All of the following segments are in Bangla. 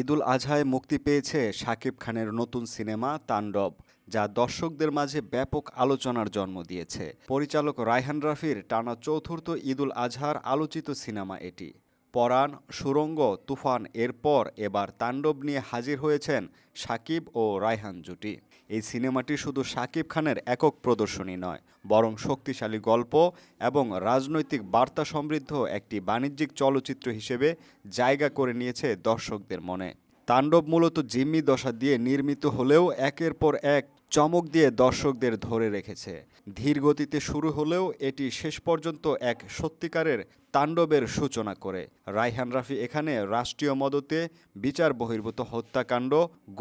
ঈদুল আজহায় মুক্তি পেয়েছে শাকিব খানের নতুন সিনেমা তাণ্ডব, যা দর্শকদের মাঝে ব্যাপক আলোচনার জন্ম দিয়েছে। পরিচালক রায়হান রাফির টানা চতুর্থ ঈদুল আজহার আলোচিত সিনেমা এটি। পরাণ, সুরঙ্গ, তুফান, এরপর এবার তাণ্ডব নিয়ে হাজির হয়েছেন সাকিব ও রায়হান জুটি। এই সিনেমাটি শুধু শাকিব খানের একক প্রদর্শনী নয়, বরং শক্তিশালী গল্প এবং রাজনৈতিক বার্তা সমৃদ্ধ একটি বাণিজ্যিক চলচ্চিত্র হিসেবে জায়গা করে নিয়েছে দর্শকদের মনে। তাণ্ডব মূলত জিম্মি দশা দিয়ে নির্মিত হলেও একের পর এক চমক দিয়ে দর্শকদের ধরে রেখেছে। ধীর গতিতে শুরু হলেও এটি শেষ পর্যন্ত এক সত্যিকারের তাণ্ডবের সূচনা করে। রায়হান রাফি এখানে রাষ্ট্রীয় মদতে বিচার বহির্ভূত হত্যাকাণ্ড,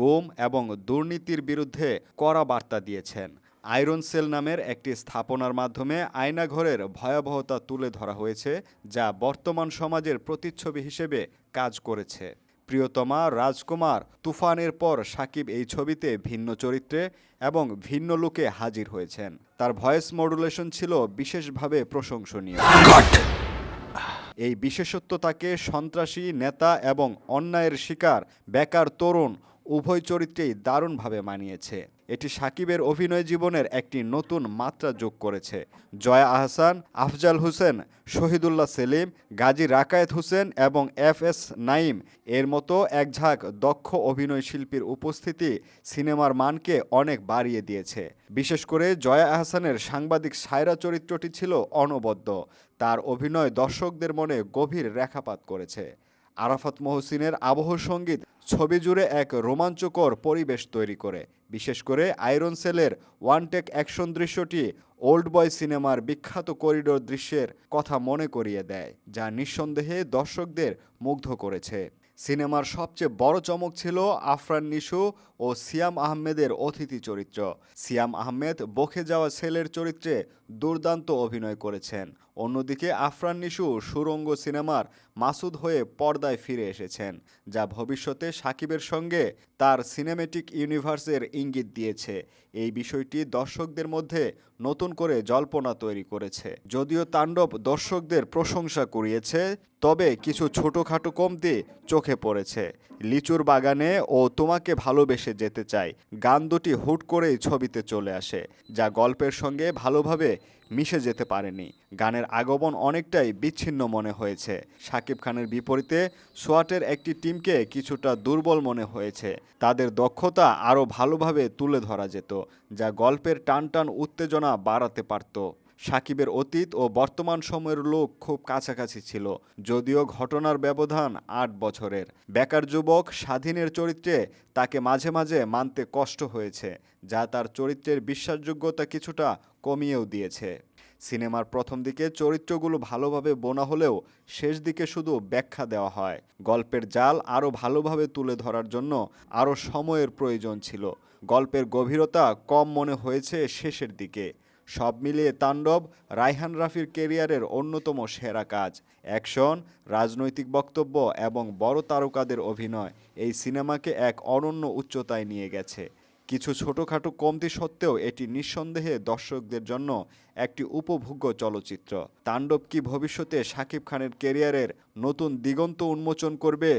গোম এবং দুর্নীতির বিরুদ্ধে কড়া বার্তা দিয়েছেন। আয়রন সেল নামের একটি স্থাপনার মাধ্যমে আয়নাঘরের ভয়াবহতা তুলে ধরা হয়েছে, যা বর্তমান সমাজের প্রতিচ্ছবি হিসেবে কাজ করেছে। প্রিয়তমা রাজকুমার তুফানের পর সাকিব এই ছবিতে ভিন্ন চরিত্রে এবং ভিন্ন লোকে হাজির হয়েছেন। তার ভয়েস মডুলেশন ছিল বিশেষভাবে প্রশংসনীয়। এই বিশেষত্ব তাকে সন্ত্রাসী নেতা এবং অন্যায়ের শিকার বেকার তরুণ উভয় চরিত্রেই দারুণভাবে মানিয়েছে। এটি সাকিবের অভিনয় জীবনের একটি নতুন মাত্রা যোগ করেছে। জয়া আহসান, আফজাল হোসেন, শহীদুল্লাহ সেলিম, গাজী রাকায়েত হোসেন এবং এফ এস নাইম এর মতো একঝাঁক দক্ষ অভিনয় শিল্পীর উপস্থিতি সিনেমার মানকে অনেক বাড়িয়ে দিয়েছে। বিশেষ করে জয়া আহসানের সাংবাদিক সায়রা চরিত্রটি ছিল অনবদ্য। তার অভিনয় দর্শকদের মনে গভীর রেখাপাত করেছে। আরাফাত মহসিনের আবহ সংগীত ছবি জুড়ে এক রোমাঞ্চকর পরিবেশ তৈরি করে। বিশেষ করে আয়রন সেলের ওয়ান টেক অ্যাকশন দৃশ্যটি ওল্ড বয় সিনেমার বিখ্যাত করিডোর দৃশ্যের কথা মনে করিয়ে দেয়, যা নিঃসন্দেহে দর্শকদের মুগ্ধ করেছে। সিনেমার সবচেয়ে বড় চমক ছিল আফরান নিশু ও সিয়াম আহমেদের অতিথি চরিত্র। সিয়াম আহমেদ বখে যাওয়া ছেলের চরিত্রে দুর্দান্ত অভিনয় করেছেন। অন্যদিকে আফরান নিশু সুরঙ্গ সিনেমার মাসুদ হয়ে পর্দায় ফিরে এসেছেন, যা ভবিষ্যতে সাকিবের সঙ্গে তার সিনেমেটিক ইউনিভার্সের ইঙ্গিত দিয়েছে। এই বিষয়টি দর্শকদের মধ্যে নতুন করে জল্পনা তৈরি করেছে। যদিও তাণ্ডব দর্শকদের প্রশংসা কুড়িয়েছে, তবে কিছু ছোটোখাটো কমতি চোখে পড়েছে। লিচুর বাগানে ও তোমাকে ভালোবেসে যেতে চাই, গান দুটি হুট করেই ছবিতে চলে আসে, যা গল্পের সঙ্গে ভালোভাবে মিশে যেতে পারেনি। গানের আগমন অনেকটাই বিচ্ছিন্ন মনে হয়েছে। শাকিব খানের বিপরীতে সোয়াটের একটি টিমকে কিছুটা দুর্বল মনে হয়েছে। তাদের দক্ষতা আরও ভালোভাবে তুলে ধরা যেত, যা গল্পের টান টান উত্তেজনা বাড়াতে পারত। সাকিবের অতীত ও বর্তমান সময়ের লোক খুব কাছাকাছি ছিল, যদিও ঘটনার ব্যবধান আট বছরের। বেকার যুবক স্বাধীনের চরিত্রে তাকে মাঝে মাঝে মানতে কষ্ট হয়েছে, যা তার চরিত্রের বিশ্বাসযোগ্যতা কিছুটা কমিয়েও দিয়েছে। সিনেমার প্রথম দিকে চরিত্রগুলো ভালোভাবে বোনা হলেও শেষ দিকে শুধু ব্যাখ্যা দেওয়া হয়। গল্পের জাল আরও ভালোভাবে তুলে ধরার জন্য আরও সময়ের প্রয়োজন ছিল। গল্পের গভীরতা কম মনে হয়েছে শেষের দিকে। সব মিলিয়ে তাণ্ডব রায়হান রাফির কেরিয়ারের অন্যতম সেরা কাজ। অ্যাকশন, রাজনৈতিক বক্তব্য এবং বড় তারকাদের অভিনয় এই সিনেমাকে এক অনন্য উচ্চতায় নিয়ে গেছে। কিছু ছোটোখাটো কমতি সত্ত্বেও এটি নিঃসন্দেহে দর্শকদের জন্য একটি উপভোগ্য চলচ্চিত্র। তাণ্ডব কি ভবিষ্যতে শাকিব খানের কেরিয়ারের নতুন দিগন্ত উন্মোচন করবে?